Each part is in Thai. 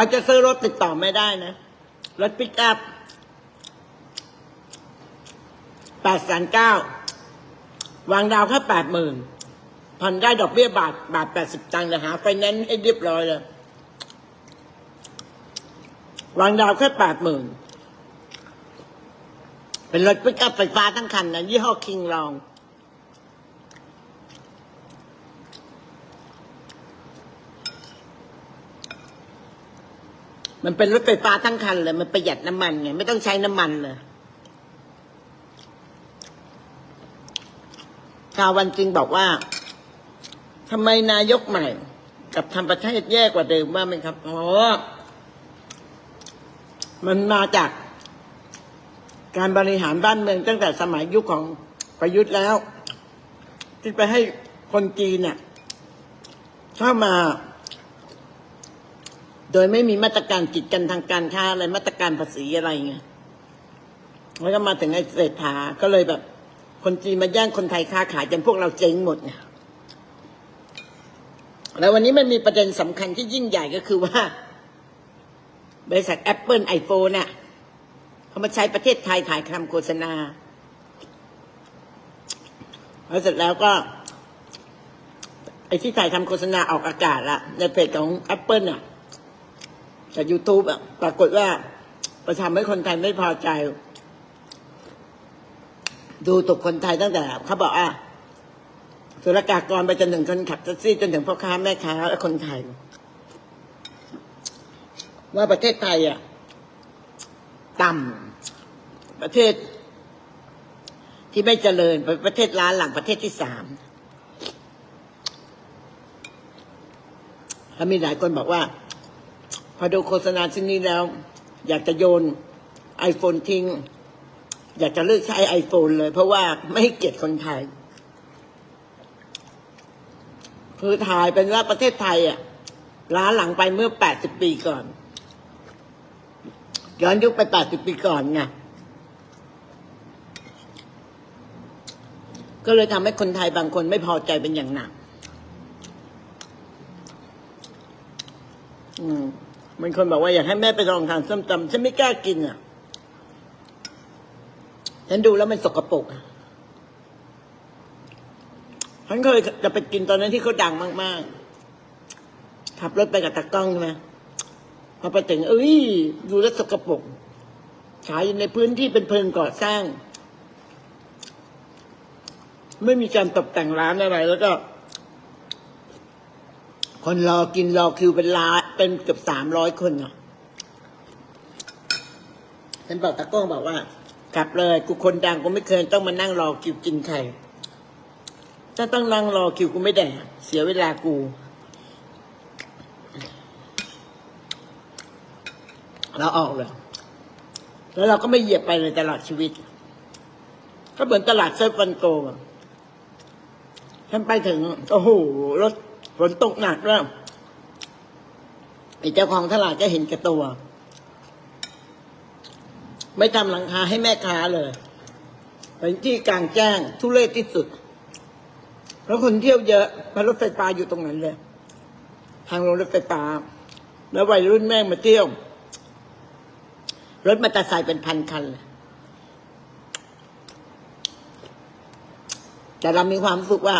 ใครจะซื้อรถติดต่อไม่ได้นะ รถปิกอัพแปดแสนเก้าวางดาวแค่แปดหมื่นผ่อนได้ดอกเบี้ยบาท บาทแปดสิบตังค์เลยหาไฟแนนซ์ให้เรียบร้อยเลยวางดาวแค่แปดหมื่นเป็นรถปิกอัพไฟฟ้าทั้งคันนะยี่ห้อคิงลอง มันเป็นรถไฟฟ้าทั้งคันเลย มันประหยัดน้ำมันไง ไม่ต้องใช้น้ำมันเลยชาววันจริงบอกว่าทำไมนายกใหม่ กับทำประเทศแย่กว่าเดิมว่าไหมครับอ๋อมันมาจากการบริหารบ้านเมืองตั้งแต่สมัยยุคของประยุทธ์แล้ว ที่ไปให้คนจีนเนี่ยเข้ามา โดยไม่มีมาตรการกีดกันทางการค้าอะไรมาตรการภาษีอะไรไงแล้วก็มาถึงไอ้เศรษฐาก็เลยแบบ คนจีนมาแย่งคนไทยค้าขายจนพวกเราเจ๊งหมดไงแล้ววันนี้มันมีประเด็นสำคัญที่ยิ่งใหญ่ก็คือว่า บริษัท Apple iPhone น่ะเขามาใช้ประเทศไทยถ่ายคำโฆษณาแล้วเสร็จแล้วก็ไอ้ที่ถ่ายทำโฆษณาออกอากาศละในเพจของ Apple น่ะ จาก YouTube อะ ปรากฏว่าไปทำให้คนไทยไม่พอใจ ดูถูกคนไทยตั้งแต่เขาบอกอะสุรกากรไปจนถึงคนขับแท็กซี่จนถึงพ่อค้าแม่ค้าและคนไทย ว่าประเทศไทยอะ ต่ำประเทศ ที่ไม่เจริญเป็นประเทศล้าหลังประเทศที่สามแล้วมีหลายคนบอกว่า พอดูโฆษณาชิ้นนี้แล้ว อยากจะโยน iPhone ทิ้ง อยากจะเลิกใช้ iPhone เลย เพราะว่าไม่ให้เกียรติคนไทยคือถ่ายเป็นว่าประเทศไทยอะล้าหลังไปเมื่อ 80 ปีก่อน ย้อนยุคไป 80 ปีก่อนไงก็เลยทำให้คนไทยบางคนไม่พอใจเป็นอย่างหนัก อืม มันคนบอกว่าอยากให้แม่ไปลองทานส้มตำฉันไม่กล้ากินอะ ฉันดูแล้วมันสกปรกอะฉันเคยจะไปกินตอนนั้นที่เขาดังมาก ๆ ขับรถไปกับตากล้องใช่ไหมพอไปถึงเอ้ยดูแล้วสกปรกขายอยู่ในพื้นที่เป็นเพลิงก่อสร้าง ไม่มีการตกแต่งร้านอะไรแล้วก็ คนรอกินรอคิวเป็นล้านเป็นเกือบสามร้อยคนอะฉันบอกตากล้องบอกว่า กลับเลย กูคนดังกูไม่เคยต้องมานั่งรอคิวกินไข่ถ้าต้องนั่งรอคิวกูไม่แดกเสียเวลากู เราออกเลย แล้วเราก็ไม่เหยียบไปเลยตลอดชีวิต ก็เหมือนตลาดเซิร์ฟวันโกะฉันไปถึงโอ้โหรถ ฝนตกหนักแล้วไอ้เจ้าของตลาดก็เห็นแก่ตัว ไม่ทำหลังคาให้แม่ค้าเลย เป็นที่กลางแจ้งทุเรศที่สุดแล้วคนเที่ยวเยอะพราะรถไฟฟ้าอยู่ตรงนั้นเลย ทางลงรถไฟฟ้า แล้ววัยรุ่นแม่งมาเที่ยว รถมอเตอร์ไซค์เป็นพันคันเลยแต่เรามีความสึกว่า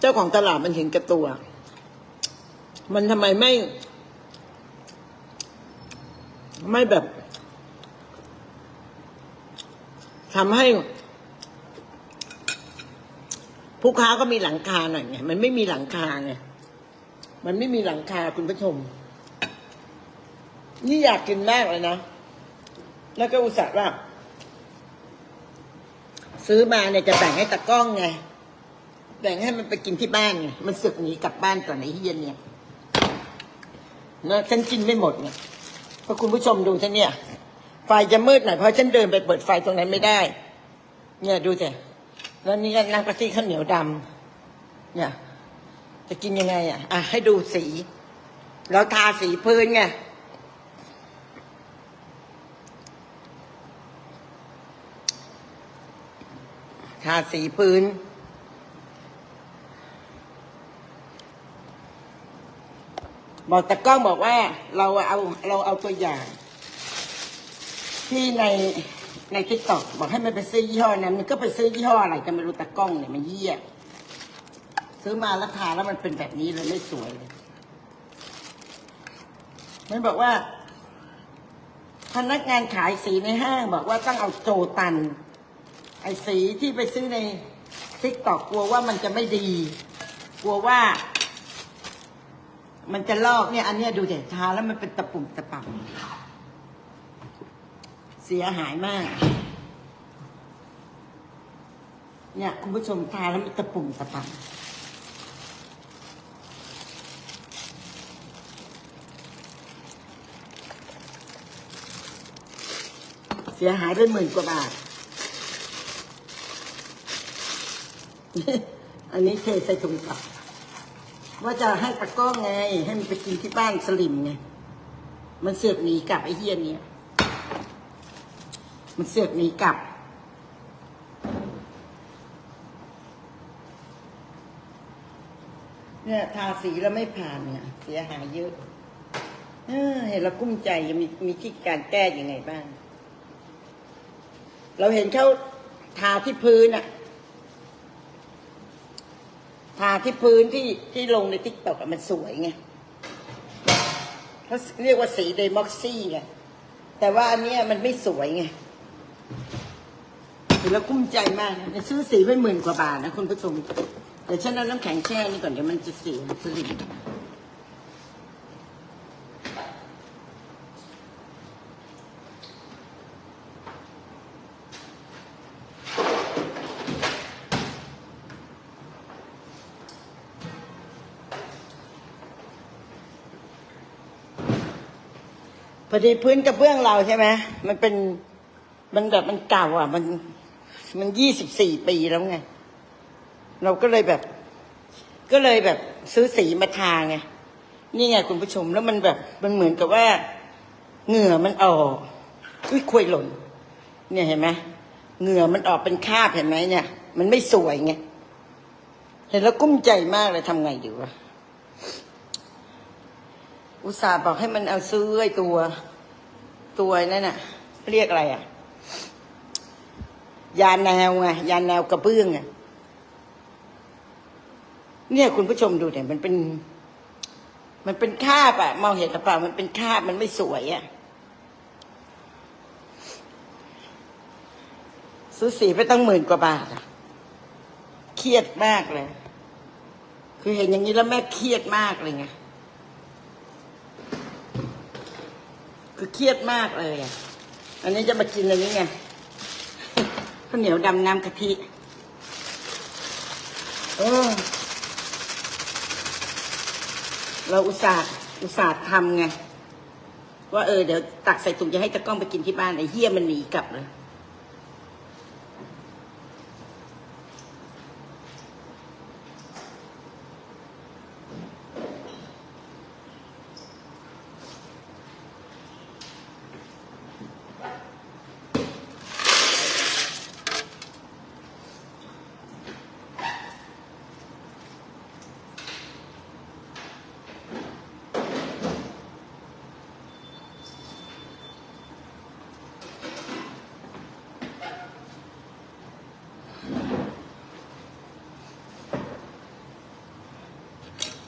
เจ้าของตลาดมันเห็นแก่ตัว มันทำไมไม่ ไม่แบบทำให้ผู้ค้าก็มีหลังคาหน่อยไงมันไม่มีหลังคาไงมันไม่มีหลังคาคุณผู้ชม นี่อยากกินมากเลยนะ แล้วก็อุตส่าห์ว่า ซื้อมาเนี่ยจะแบ่งให้ตะกล้องไง แบ่งให้มันไปกินที่บ้านไงมันสึกหนีกลับบ้านก่อนไอ้เฮียเนี่ยนะฉันกินไม่หมดเนี่ยเพราะคุณผู้ชมดูฉันเนี่ยไฟจะมืดหน่อยเพราะฉันเดินไปเปิดไฟตรงนั้นไม่ได้ เนี่ยดูสิแล้วนี่ก็นั่งปาร์ตี้ข้าวเหนียวดำเนี่ย จะกินยังไงอะอะให้ดูสีแล้วทาสีพื้นไงทาสีพื้น บอกตะกล้องบอกว่าเราเอาเราเอาตัวอย่าง ที่ในในทิกตอกบอกให้มันไปซื้อยี่ห้อนั้นมันก็ไปซื้อยี่ห้ออะไรก็ไม่รู้ตะกล้องเนี่ยมันเยี่ยซื้อมาแล้วทาแล้วมันเป็นแบบนี้เลยไม่สวยเลยมันบอกว่า พนักงานขายสีในห้างบอกว่าต้องเอาโจตัน ไอ้สีที่ไปซื้อในทิกตอกกลัวว่ามันจะไม่ดี กลัวว่า มันจะลอกเนี่ย อันเนี้ยดูเด็ดทาแล้วมันเป็นตะปุ่มตะป่ำเสียหายมาก เนี่ย คุณผู้ชมทาแล้วมันตะปุ่มตะป่ำเสียหายไปหมื่นกว่าบาท อันนี้เทใส่ถุงกลับ ว่าจะให้ตะกร้องไง ให้มันไปกินที่บ้านสลิมไง มันเสือกหนีกลับไอ้เฮียเนี่ย มันเสือกหนีกลับ เนี่ยทาสีแล้วไม่ผ่านเนี่ย เสียหายเยอะเห็นแล้วกุ้มใจมีมีที่การแก้ยังไงบ้าง เราเห็นเขาทาที่พื้นอะ ทาที่พื้นที่ที่ลงในติ๊กต็อกมันสวยไงเขาเรียกว่าสีเดม็อกซี่ไงแต่ว่าอันนี้มันไม่สวยไงเห็นแล้วกุ้มใจมากนะซื้อสีไปหมื่นกว่าบาทนะคุณผู้ชมเดี๋ยวฉันเอาน้ำแข็งแช่นี่ก่อนเดี๋ยวมันจะเสียสลิม พอดีพื้นกระเบื้องเราใช่ไหมมันเป็นมันแบบมันเก่า อะ มัน มันยี่สิบสี่ปีแล้วไง เราก็เลยแบบ ก็เลยแบบซื้อสีมาทาไงนี่ไงคุณผู้ชมแล้วมันแบบ มันเหมือนกับว่า เหงื่อมันออกอุ้ยควยหล่น เนี่ยเห็นไหมเหงื่อมันออกเป็นคาบเห็นไหมเนี่ย มันไม่สวยไงเห็นแล้วกุ้มใจมากเลยทำไงดีวะ อุตส่าห์บอกให้มันเอาซื้อไอ้ตัว ตัวนั่นน่ะ เรียกอะไรอะ ยาแนวไงยาแนวกระเบื้องอะเนี่ยคุณผู้ชมดูเนี่ยมันเป็น มันเป็นคาบอะมองเห็นหรือเปล่ามันเป็นคาบมันไม่สวยอะซื้อสีไปตั้งหมื่นกว่าบาทอะเครียดมากเลย คือเห็นอย่างนี้แล้วแม่เครียดมากเลยไง คือเครียดมากเลยอะอันนี้จะมากินอันนี้ไงข้าวเหนียวดำน้ำกะทิเออเราอุตส่าห์อุตส่าห์ทำไง ว่าเออเดี๋ยวตักใส่ถุงจะให้ตะก้องไปกินที่บ้านไอ้เฮียมันหนีกลับเลย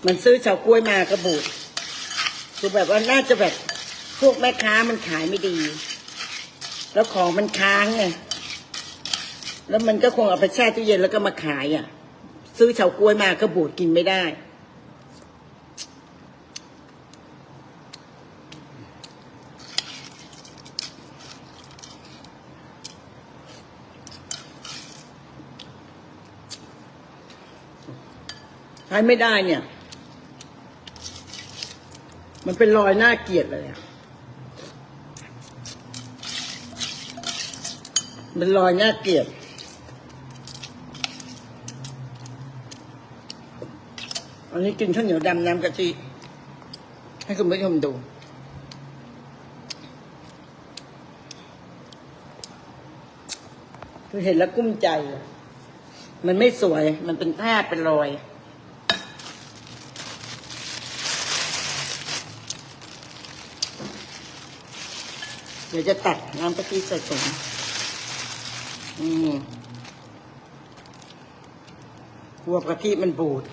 มันซื้อเฉาก้วยมากระบูดคือแบบว่าน่าจะแบบพวกแม่ค้ามันขายไม่ดี แล้วของมันค้างไงแล้วมันก็คงเอาไปแช่ตู้เย็นแล้วก็มาขายอะ ซื้อเฉาก้วยมากระบูดกินไม่ได้ใช้ไม่ได้เนี่ย มันเป็นรอยหน้าเกลียดเลยอะมันรอยหน้าเกลียด อันนี้กินข้าวเหนียวดำน้ำกะทิให้คุณผู้ชมดู คือเห็นแล้วกุ้มใจ มันไม่สวย มันเป็นแทบเป็นรอย เดี๋ยวจะตักน้ำกะทิใส่ถุงอืมกลัวกะทิมันบูด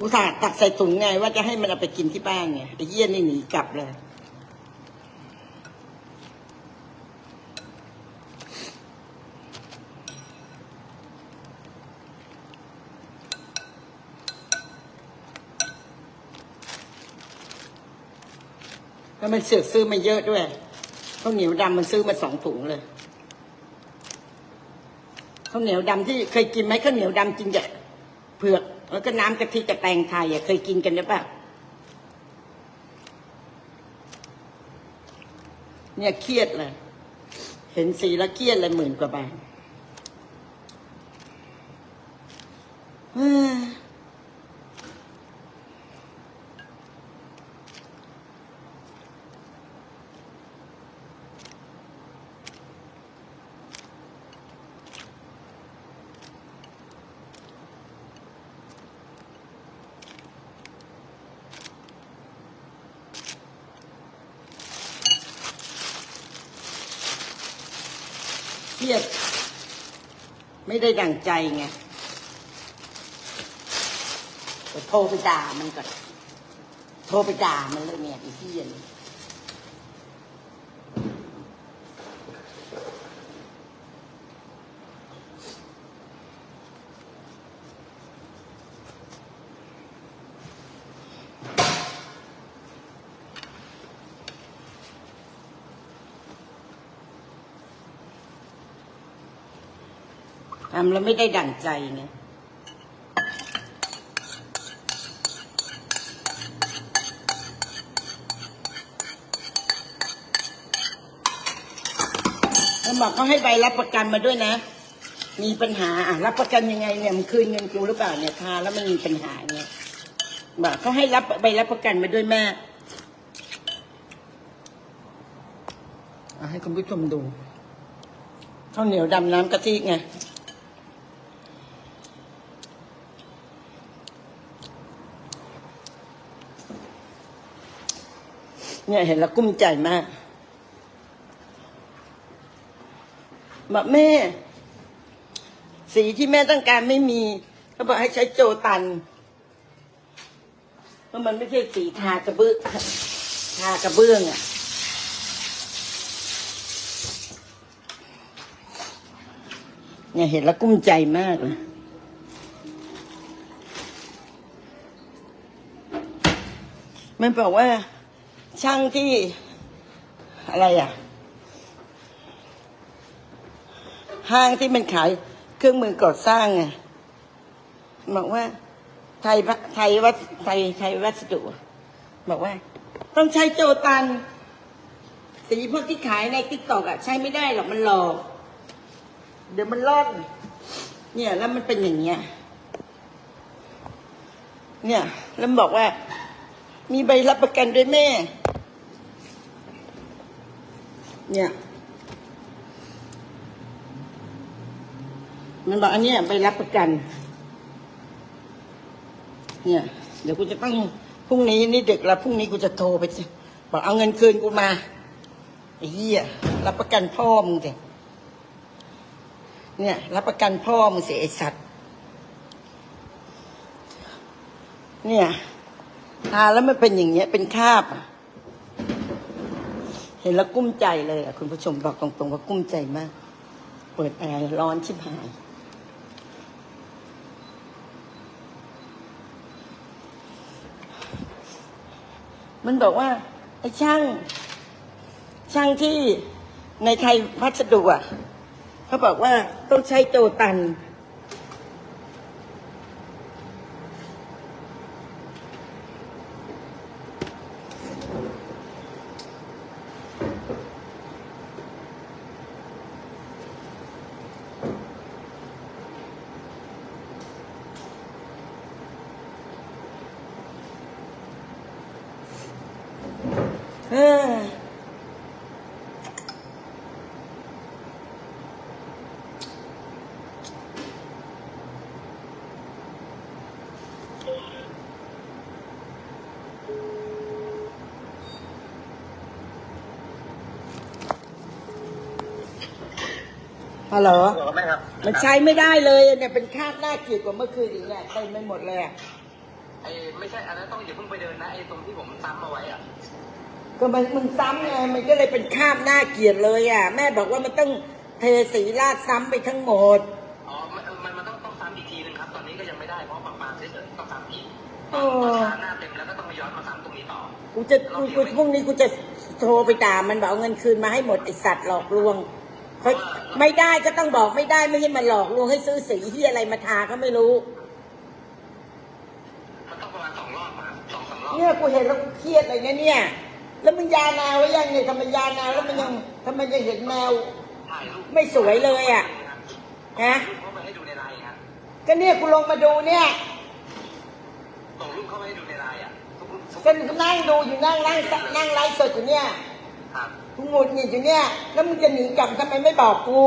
อุตส่าห์ตักใส่ถุงไงว่าจะให้มันเอาไปกินที่บ้านไงไอ้เยี่ยนนี่หนีกลับเลย แล้วมันเสือกซื้อมาเยอะด้วยข้าวเหนียวดำมันซื้อมาสองถุงเลยข้าวเหนียวดำที่เคยกินไหมข้าวเหนียวดำจริงจะเผือก แล้วก็น้ำกะทิกับแตงไทยอะเคยกินกันหรือเปล่าเนี่ยเครียดเลย เห็นสีแล้วเครียดเลยหมื่นกว่าบาท รียดไม่ได้ดั่งใจไงโทรไปด่ามันก่อน โทรไปด่ามันเลยเนี่ยไอ้เหี้ยนี่ ทำแล้วไม่ได้ดั่งใจไงแล้วบอกเขาให้ใบรับประกันมาด้วยนะ มีปัญหาอะรับประกันยังไงเนี่ยมันคืนเงินกูหรือเปล่าเนี่ยทาแล้วมันมีปัญหาเนี่ยบอกเขาให้รับใบรับประกันมาด้วยแม่อให้คุณผู้ชมดูข้าวเหนียวดำน้ำกะทิไง เนี่ยเห็นแล้วกุ้มใจมากบอกแม่ สีที่แม่ต้องการไม่มีเขาบอกให้ใช้โจตันเพราะมันไม่ใช่สีทากระเบื้องทากระเบื้องอะเนี่ยเห็นแล้วกุ้มใจมากเลยมันบอกว่า ช่างที่อะไรอะ ห้างที่มันขายเครื่องมือก่อสร้างไงบอกว่า ไทยไทยวัสไทยไทยวัสดุบอกว่า ต้องใช้โจตันสีพวกที่ขายในติ๊กตอกอะ ใช้ไม่ได้หรอกมันหลอก เดี๋ยวมันร่อน เนี่ยแล้วมันเป็นอย่างเงี้ยเนี่ย แล้วบอกว่า มีใบรับประกันด้วยแม่ เนี่ย มันบอกอันเนี้ยใบรับประกัน เนี่ย เดี๋ยวกูจะต้องพรุ่งนี้นี่เดึกแล้วพรุ่งนี้กูจะโทรไปบอกเอาเงินคืนกูมาไอ้เหี้ยรับประกันพ่อมึงสิเนี่ย รับประกันพ่อมึงสิไอ้สัตว์ เนี่ยทาแล้วมันเป็นอย่างเงี้ยเป็นคาบอะ เห็นแล้วกุ้มใจเลยอะคุณผู้ชมบอกตรงๆว่ากุ้มใจมาก เปิดแอร์ร้อนชิบหายมันบอกว่าไอ้ช่าง ช่างที่ในไทยพัสดุอะเขาบอกว่าต้องใช้โจตัน เออ ฮัลโหลบอกกับแม่ครับมันใช้ไม่ได้เลยอะเนี่ยเป็นคราบน่าเกลียดกว่าเมื่อคืนอีกเนี่ยเต็มไปหมดเลยอะไอ้ไม่ใช่อันนั้นต้องอย่าเพิ่งไปเดินนะไอ้ตรงที่ผมซ้ำเอาไว้อะก็มันมึงซ้ำไงมันก็เลยเป็นคราบน่าเกลียดเลยอะแม่บอกว่ามันต้องเทสีราดซ้ำไปทั้งหมด อ๋อมันมันมันต้องต้องซ้ำอีกทีนึงครับ ตอนนี้ก็ยังไม่ได้เพราะปากปากเฉยๆต้องซ้ำอีกโอ้พอทาหน้าเต็มแล้วก็ต้องมาย้อนมาซ้ำตรงนี้ต่อ กูจะกูกูพรุ่งนี้กูจะโทรไปด่ามันบอกเอาเงินคืนมาให้หมดไอสัตว์หลอกลวง เขาไม่ได้ก็ต้องบอกไม่ได้ไม่ให้มันหลอกลวงให้ซื้อสีที่อะไรมาทาก็ไม่รู้มันต้องประมาณสองรอบมาสองสามรอบเนี่ยกูเห็นแล้วกูเครียดเลยนะเนี่ย แล้วมันยาแนวไว้ยังเนี่ยทำมันยาแนวแล้วมันยังทำไมยังเห็นแนวถ่ายรูปไม่สวยเลยอะฮะ รูปเข้าไปให้ดูในไลน์ครับก็เนี่ยกูลงมาดูเนี่ยส่งรูปเข้าไปให้ดูในไลน์อะทุกรูปทุกก็นั่งดูอยู่นั่งนั่งนั่งไลฟ์สดอยู่เนี่ย ครับ กูหงุดหงิดอยู่เนี่ย แล้วมึงจะหนีกลับทำไมไม่บอกกู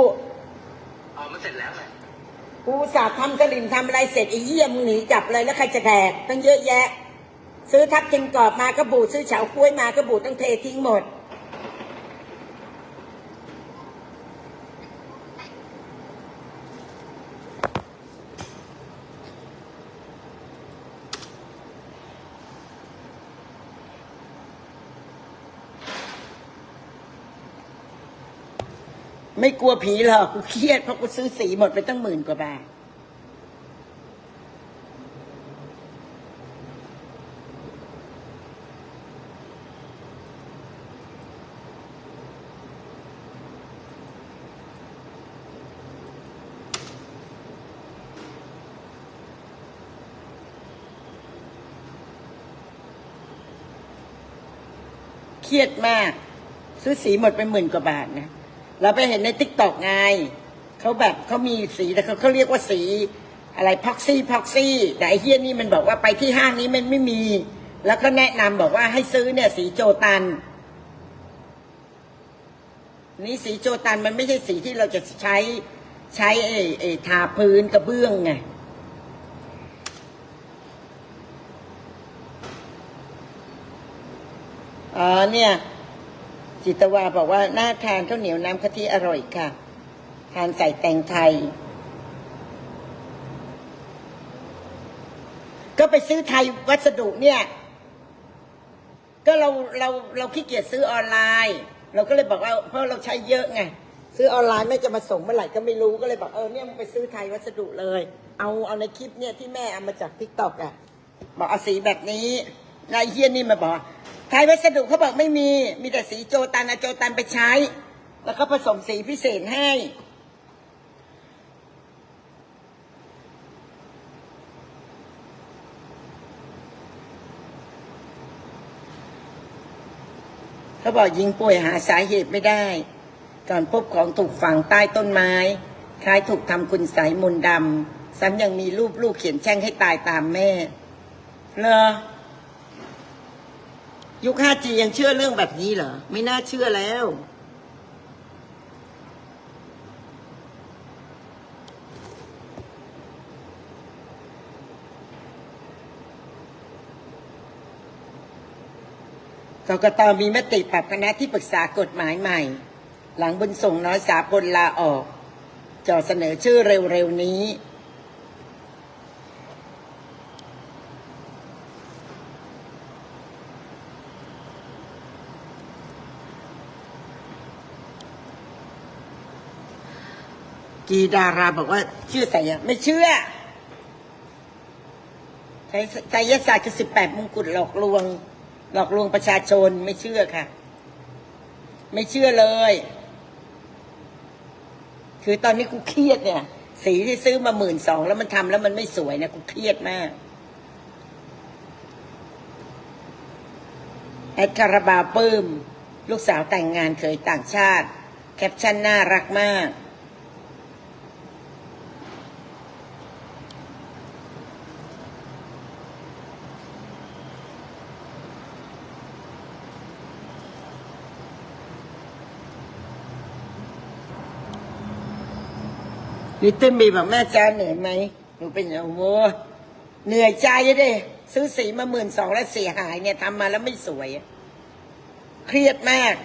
อ๋อมันเสร็จแล้วไงกูอุตสาห์ทำสลิมทำอะไรเสร็จไอ้เหี้ยมึงหนีกลับเลยแล้วใครจะแดกตั้งเยอะแยะ ซื้อทับทิมกรอบมาก็บูดซื้อเฉาก้วยมาก็บูดต้องเททิ้งหมด ไม่กลัวผีหรอกกูเครียดเพราะกูซื้อสีหมดไปตั้งหมื่นกว่าบาทเครียดมาก ซื้อสีหมดไปหมื่นกว่าบาทนะ เราไปเห็นในติ๊กตอกไงเขาแบบเขามีสีแต่เขาเขาเรียกว่าสีอะไรพ็อกซี่พ็อกซี่แต่ไอเฮียนี่มันบอกว่าไปที่ห้างนี้มันไม่มี แล้วก็แนะนำบอกว่าให้ซื้อเนี่ย สีโจตัน นี่สีโจตันมันไม่ใช่สีที่เราจะใช้ใช้ไอ้ไอ้ทาพื้นกระเบื้องไงอ๋อเนี่ย จิตวาบอกว่าน่าทานข้าวเหนียวน้ำกะทิอร่อยค่ะ ทานใส่แตงไทย ก็ไปซื้อไทยวัสดุเนี่ย ก็เราเราเราขี้เกียจซื้อออนไลน์ เราก็เลยบอกว่าเพราะเราใช้เยอะไงซื้อออนไลน์แม่จะมาส่งเมื่อไหร่ก็ไม่รู้ก็เลยบอกเออเนี่ยมึงไปซื้อไทยวัสดุเลย เอาเอาในคลิปเนี่ยที่แม่เอามาจากทิกตอกอะบอกเอาสีแบบนี้นายเฮียนี่มาบอก ไทยวัสดุเขาบอกไม่มี มีแต่สีโจตันอาโจตันไปใช้ แล้วก็ผสมสีพิเศษให้ เขาบอกยิงป่วยหาสาเหตุไม่ได้ ก่อนพบของถูกฝังใต้ต้นไม้ คล้ายถูกทำคุณใสยมนดำซ้ำยังมีรูปลูกเขียนแช่งให้ตายตามแม่เหรอ ยุค 5G ยังเชื่อเรื่องแบบนี้เหรอ ไม่น่าเชื่อแล้ว กกตมีมติปรับคณะที่ปรึกษากฎหมายใหม่ หลังบุญส่งน้อยสาพลลาออกจอเสนอชื่อเร็วๆนี้ กีดาราบอกว่าเชื่อไสยไม่เชื่อไสยศาสตร์คือสิบแปดมงกุฎหลอกลวง หลอกลวงประชาชนไม่เชื่อค่ะ ไม่เชื่อเลย คือตอนนี้กูเครียดเนี่ย สีที่ซื้อมาหมื่นสองแล้วมันทำแล้วมันไม่สวยนะกูเครียดมากแอดคาราบาปื้ม ลูกสาวแต่งงานเคยต่างชาติ แคปชั่นน่ารักมาก นี่เติ้ลบีบอกแม่จ้าเหนื่อยไหมหนูเป็นอย่างโหเหนื่อยใจดิซื้อสีมาหมื่นสองแล้วเสียหายเนี่ยทำมาแล้วไม่สวย เครียดมาก